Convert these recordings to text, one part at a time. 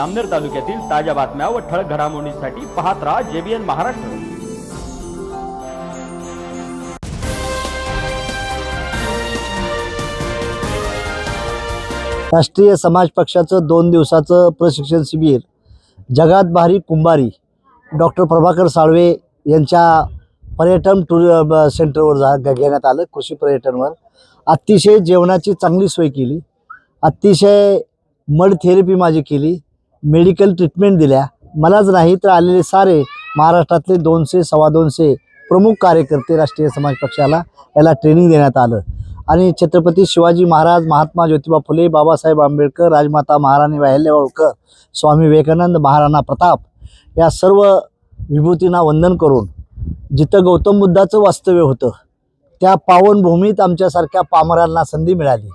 अमनेर तालुक्यातील ताज्या बातम्या व ठळक घडामोडींसाठी पाहत राहा जेबीएन महाराष्ट्र. राष्ट्रीय समाज पक्षाचं दोन दिवसाचं प्रशिक्षण शिबिर. जगात भारी कुंभारी. डॉक्टर प्रभाकर साळवे यांच्या पर्यटन टूर सेंटरवर जा घेण्यात आलं कृषी पर्यटनवर. अतिशय जेवणाची चांगली सोय केली. अतिशय मड थेरपी माझी केली. मेडिकल ट्रीटमेंट दिल्या. मलाच नाही तर आलेले सारे महाराष्ट्रातले दोनशे सव्वा दोनशे प्रमुख कार्यकर्ते राष्ट्रीय समाज पक्षाला याला ट्रेनिंग देण्यात आलं. आणि छत्रपती शिवाजी महाराज महात्मा ज्योतिबा फुले बाबासाहेब आंबेडकर राजमाता महाराणी वाहिल्या होळकर स्वामी विवेकानंद महाराणा प्रताप या सर्व विभूतींना वंदन करून जिथं गौतम बुद्धाचं वास्तव्य होतं त्या पावनभूमीत आमच्यासारख्या पामरांना संधी मिळाली.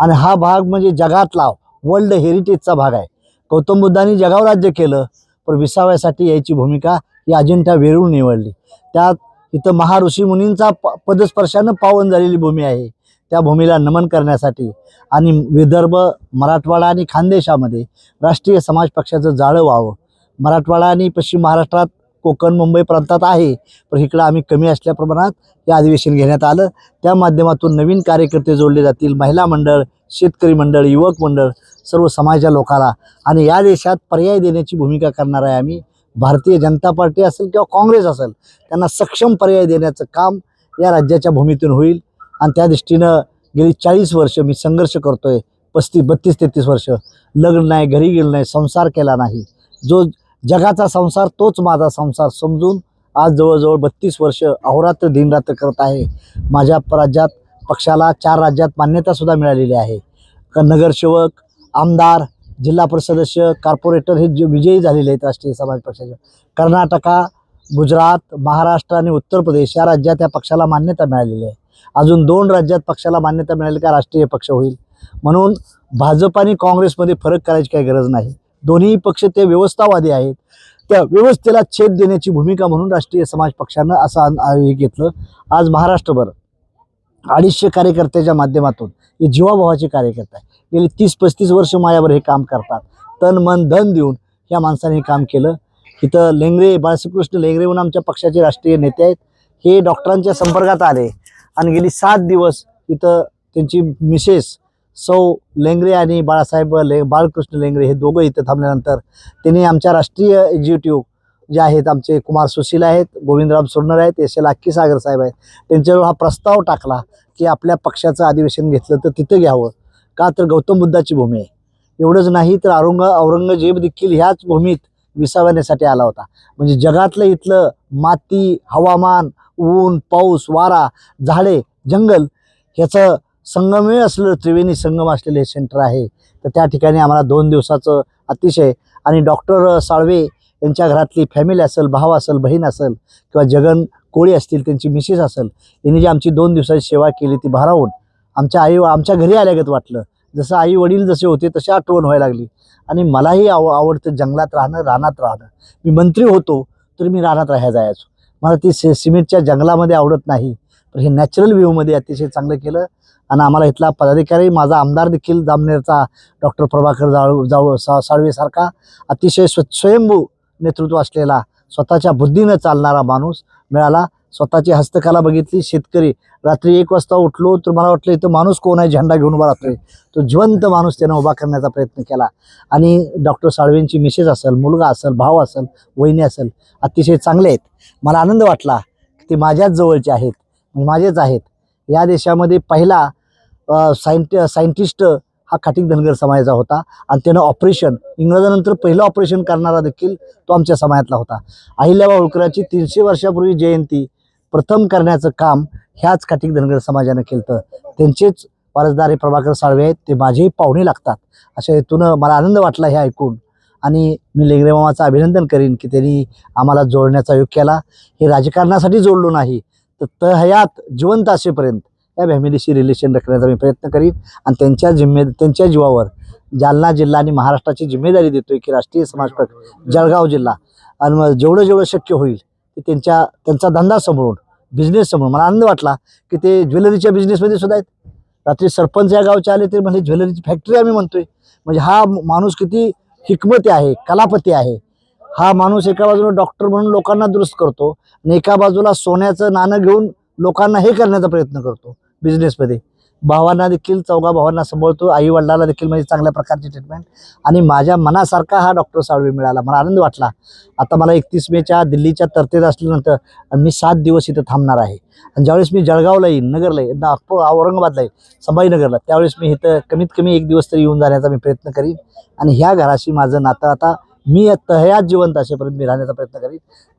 आणि हा भाग म्हणजे जगातला वर्ल्ड हेरिटेजचा भाग आहे. गौतम बुद्धांनी जगावर राज्य केलं पण विसाव्यासाठी यायची भूमिका ही अजिंठा वेरूळ निवडली. त्यात इथं महाऋषी मुनींचा प पदस्पर्शानं पावन झालेली भूमी आहे. त्या भूमीला नमन करण्यासाठी आणि विदर्भ मराठवाडा आणि खानदेशामध्ये राष्ट्रीय समाज पक्षाचं जाळं व्हावं. मराठवाडा आणि पश्चिम महाराष्ट्रात कोकण मुंबई प्रांतात आहे पण इकडं आम्ही कमी असल्या प्रमाणात हे अधिवेशन घेण्यात आलं. त्या माध्यमातून नवीन कार्यकर्ते जोडले जातील. महिला मंडळ शेतकरी मंडळ युवक मंडळ सर्व समाजा लोकाला आणि या देशात पर्याय देण्याची भूमिका करणार आहे आम्ही. भारतीय जनता पार्टी असेल किंवा काँग्रेस असेल त्यांना सक्षम पर्याय देण्याचं काम या राज्याच्या भूमीतून होईल. आणि त्या दृष्टीनं गेली चाळीस वर्ष मी संघर्ष करतो आहे पस्तीस बत्तीस तेहतीस वर्ष. लग्न नाही घरी गेलं नाही संसार केला नाही. जो जगाचा संसार तोच माझा संसार समजून आज जवळजवळ बत्तीस वर्ष अहोरात्र दिनरात्र करत आहे. माझ्या राज्यात पक्षाला चार राज्यात मान्यतासुद्धा मिळालेली आहे. क नगरसेवक आमदार जिल्हा परिषद सदस्य कॉर्पोरेटर हे जे विजयी झालेले आहेत राष्ट्रीय समाज पक्षाचे. कर्नाटका गुजरात महाराष्ट्र आणि उत्तर प्रदेश या राज्यात या पक्षाला मान्यता मिळालेली आहे. अजून दोन राज्यात पक्षाला मान्यता मिळाली का राष्ट्रीय पक्ष होईल? म्हणून भाजप आणि काँग्रेसमध्ये फरक करायची काही गरज नाही. दोन्ही पक्ष ते व्यवस्थावादी आहेत. त्या व्यवस्थेला छेद देण्याची भूमिका म्हणून राष्ट्रीय समाज पक्षानं असं हे घेतलं. आज महाराष्ट्रभर अडीचशे कार्यकर्त्याच्या माध्यमातून हे जीवाभावाचे कार्यकर्ते आहे गेली तीस पस्तीस वर्ष माझ्यावर हे काम करतात. तन मन धन देऊन या माणसाने हे काम केलं. इथं लेंगरे बाळश्रीकृष्ण लेंगरे म्हणून आमच्या पक्षाचे राष्ट्रीय नेते आहेत. हे डॉक्टरांच्या संपर्कात आले आणि गेली सात दिवस इथं त्यांची मिसेस सौ लेंगरे आणि बाळासाहेब ले बाळकृष्ण लेंगरे हे दोघं इथं थांबल्यानंतर त्यांनी आमच्या राष्ट्रीय एक्झिक्युटिव्ह जे आहेत आमचे कुमार सुशील आहेत गोविंदराम सोनर आहेत एस एल अक्की सागर साहेब आहेत. त्यांच्यावर हा प्रस्ताव टाकला की आपल्या पक्षाचं अधिवेशन घेतलं तर तिथं घ्यावं. का तर गौतम बुद्धाची भूमी आहे. एवढंच नाही तर औरंग औरंगजेब देखील ह्याच भूमीत विसावण्यासाठी आला होता. म्हणजे जगातलं इथलं माती हवामान ऊन पाऊस वारा झाडे जंगल ह्याचं संगमेळ असलेलं त्रिवेणी संगम असलेलं हे सेंटर आहे. तर त्या ठिकाणी आम्हाला दोन दिवसाचं अतिशय आणि डॉक्टर साळवे यांच्या घरातली फॅमिली असेल भाव असेल बहीण असेल किंवा जगन कोळी असतील त्यांची मिसेस असेल यांनी जी आमची दोन दिवसाची सेवा केली ती भारावून आमच्या आई आमच्या घरी आल्यागत वाटलं. जसं आई वडील जसे होते तशी आठवण व्हायला लागली. आणि मलाही आव आवडतं जंगलात राहणं रानात राहणं. मी मंत्री होतो तर मी रानात राहायला जायचो. मला ती से सिमेंटच्या जंगलामध्ये आवडत नाही. पण हे नॅचरल व्ह्यूमध्ये अतिशय चांगलं केलं. आणि आम्हाला इथला पदाधिकारी माझा आमदार देखील जामनेरचा डॉक्टर प्रभाकर जाळू जाऊ सा साळवेसारखा अतिशय स्व स्वयंभू नेतृत्व असलेला स्वतःच्या बुद्धीनं चालणारा माणूस मिळाला. स्वतःची हस्तकला बघितली शेतकरी. रात्री एक वाजता उठलो तर मला वाटलं इथं माणूस कोण आहे? झेंडा घेऊन उभा राहतोय. तो जिवंत माणूस त्यानं उभा करण्याचा प्रयत्न केला. आणि डॉक्टर साळवेंची मिसेस असेल मुलगा असेल भाऊ असेल वहिनी असेल अतिशय चांगले आहेत. मला आनंद वाटला की ते माझ्याच जवळचे आहेत. माझेच आहेत. या देशामध्ये पहिला सायंट सायंटिस्ट हा खाटिक धनगर समाजाचा होता. आणि त्यानं ऑपरेशन इंग्रजानंतर पहिलं ऑपरेशन करणारा देखील तो आमच्या समाजातला होता. अहिल्याबा होळकराची तीनशे वर्षापूर्वी जयंती प्रथम करण्याचं काम ह्याच काटिक धनगर समाजानं केलं त्यांचेच वारसदार हे प्रभाकर साळवे आहेत ते माझेही पाहुणे लागतात. अशा हेतून मला आनंद वाटला हे ऐकून. आणि मी लेंगरे मामाचं अभिनंदन करीन की त्यांनी आम्हाला जोडण्याचा योग केला. हे राजकारणासाठी जोडलो नाही तर तहयात जिवंत असेपर्यंत या फॅमिलीशी रिलेशन राखण्याचा मी प्रयत्न करीन. आणि त्यांच्या जिम्मे त्यांच्या जीवावर जालना जिल्हा आणि महाराष्ट्राची जिम्मेदारी देतोय की राष्ट्रीय समाज जळगाव जिल्हा. आणि मग जेवढं जेवढं शक्य होईल ते त्यांच्या त्यांचा धंदा समोरून बिझनेस समोर. मला आनंद वाटला की ते ज्वेलरीच्या बिझनेसमध्ये सुद्धा आहेत. रात्री सरपंच या गावचे आले ते म्हणजे ज्वेलरीची फॅक्टरी आम्ही म्हणतोय. म्हणजे हा माणूस किती हिकमती आहे कलापती आहे. हा माणूस एका बाजूला डॉक्टर म्हणून लोकांना दुरुस्त करतो आणि एका बाजूला सोन्याचं नाणं घेऊन लोकांना हे करण्याचा प्रयत्न करतो बिझनेसमध्ये भावांना देखील चौघा भावांना सांभाळतो. आई वडिलाला देखील म्हणजे चांगल्या प्रकारची ट्रीटमेंट आणि माझ्या मनासारखा हा डॉक्टर साळवे मिळाला. मला आनंद वाटला. आता मला एकतीस मेच्या दिल्लीच्या तरतेद असल्यानंतर मी सात दिवस इथं थांबणार आहे. आणि ज्यावेळेस मी जळगावला येईन नगरला येईन नागपूर औरंगाबादला येईन संभाजीनगरला त्यावेळेस मी इथं कमीत कमी एक दिवस तरी येऊन जाण्याचा मी प्रयत्न करीन. आणि ह्या घराशी माझं नातं आता मी तहयात जिवंत असेपर्यंत मी राहण्याचा प्रयत्न करीन.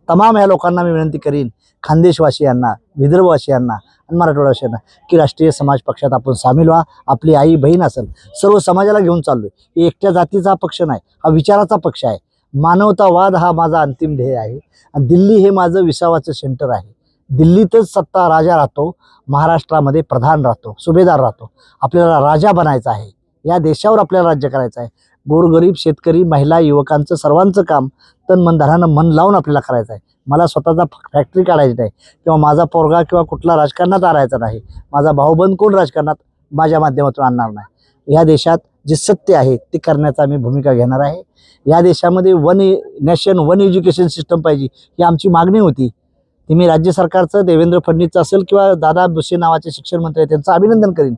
तमाम ह्या लोकांना मी विनंती करीन. खानदेशवासियांना विदर्भवासियांना आणि मराठवाडावासियांना की राष्ट्रीय समाज पक्षात आपण सामील व्हा आपली आई बहीण असेल. सर्व समाजाला घेऊन चाललो आहे एकट्या जातीचा पक्ष नाही हा विचाराचा पक्ष आहे. मानवतावाद हा माझा अंतिम ध्येय आहे. आणि दिल्ली हे माझं विसावाचं सेंटर आहे. दिल्लीतच सत्ता राजा राहतो महाराष्ट्रामध्ये प्रधान राहतो सुभेदार राहतो. आपल्याला राजा बनायचा आहे. या देशावर आपल्याला राज्य करायचं आहे. गोरगरीब शेतकरी महिला युवकांचं सर्वांचं काम तन मन धरानं मन लावून आपल्याला करायचं आहे. मला स्वतःचा फॅक्टरी काढायची नाही किंवा माझा पोरगा किंवा कुठला राजकारणात आणायचा नाही. माझा भाऊबंद कोण राजकारणात माझ्या माध्यमातून आणणार नाही. या देशात जे सत्य आहे ते करण्याचा आम्ही भूमिका घेणार आहे. या देशामध्ये one nation one education system पाहिजे ही आमची मागणी होती. ती मी राज्य सरकारचं देवेंद्र फडणवीसचं असेल किंवा दादा भुसे नावाचे शिक्षण मंत्री त्यांचं अभिनंदन करीन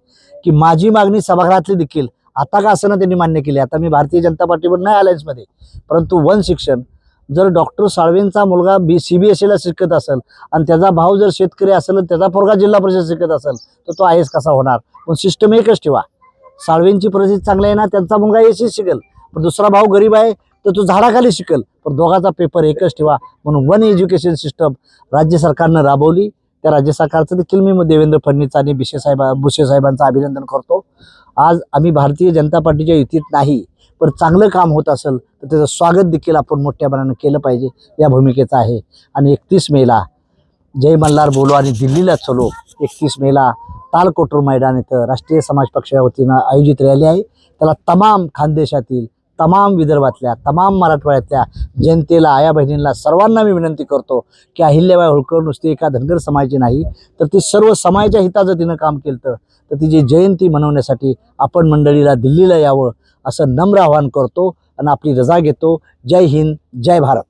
की माझी मागणी सभागृहातली देखील आता का असं ना त्यांनी मान्य केली? आता मी भारतीय जनता पार्टीवर नाही अलायन्समध्ये परंतु वन शिक्षण जर डॉक्टर साळवेंचा मुलगा बी सी बी एस एला शिकत असेल आणि त्याचा भाव जर शेतकरी असेल त्याचा पोरगा जिल्हा परिषद शिकत असेल तर तो आय एस कसा होणार? पण सिस्टम एकच ठेवा. साळवेंची परिस्थिती चांगली आहे ना त्यांचा मुलगा एस शिकेल. पण दुसरा भाऊ गरीब आहे तर तो झाडाखाली शिकेल. पण दोघाचा पेपर एकच ठेवा. म्हणून वन एज्युकेशन सिस्टम राज्य सरकारनं राबवली. त्या राज्य सरकारचं देखील मी देवेंद्र फडणवीस आणि भिसे साहेब भुसे साहेबांचं अभिनंदन करतो. आज आम्ही भारतीय जनता पार्टीच्या युतीत नाही पण चांगलं काम होत असेल तर त्याचं स्वागत देखील आपण मोठ्या मनानं केलं पाहिजे या भूमिकेचं आहे. आणि एकतीस मेला जय मल्हार बोलो आणि दिल्लीला चलो. एकतीस मेला तालकोटर मैदान इथं राष्ट्रीय समाज पक्षाच्या वतीनं आयोजित रॅली आहे. त्याला तमाम खानदेशातील तमाम विदर्भातल्या तमाम मराठवाड्यातल्या जनतेला आया बहिणींना सर्वांना मी विनंती करतो की अहिल्याबाई होळकर नुसती एका धनगर समाजाची नाही तर ती सर्व समाजाच्या हिताचं तिनं काम केलं तर तिची जयंती मनवण्यासाठी आपण मंडळीला दिल्लीला यावं असं नम्र आवाहन करतो आणि आपली रजा घेतो. जय हिंद जय भारत.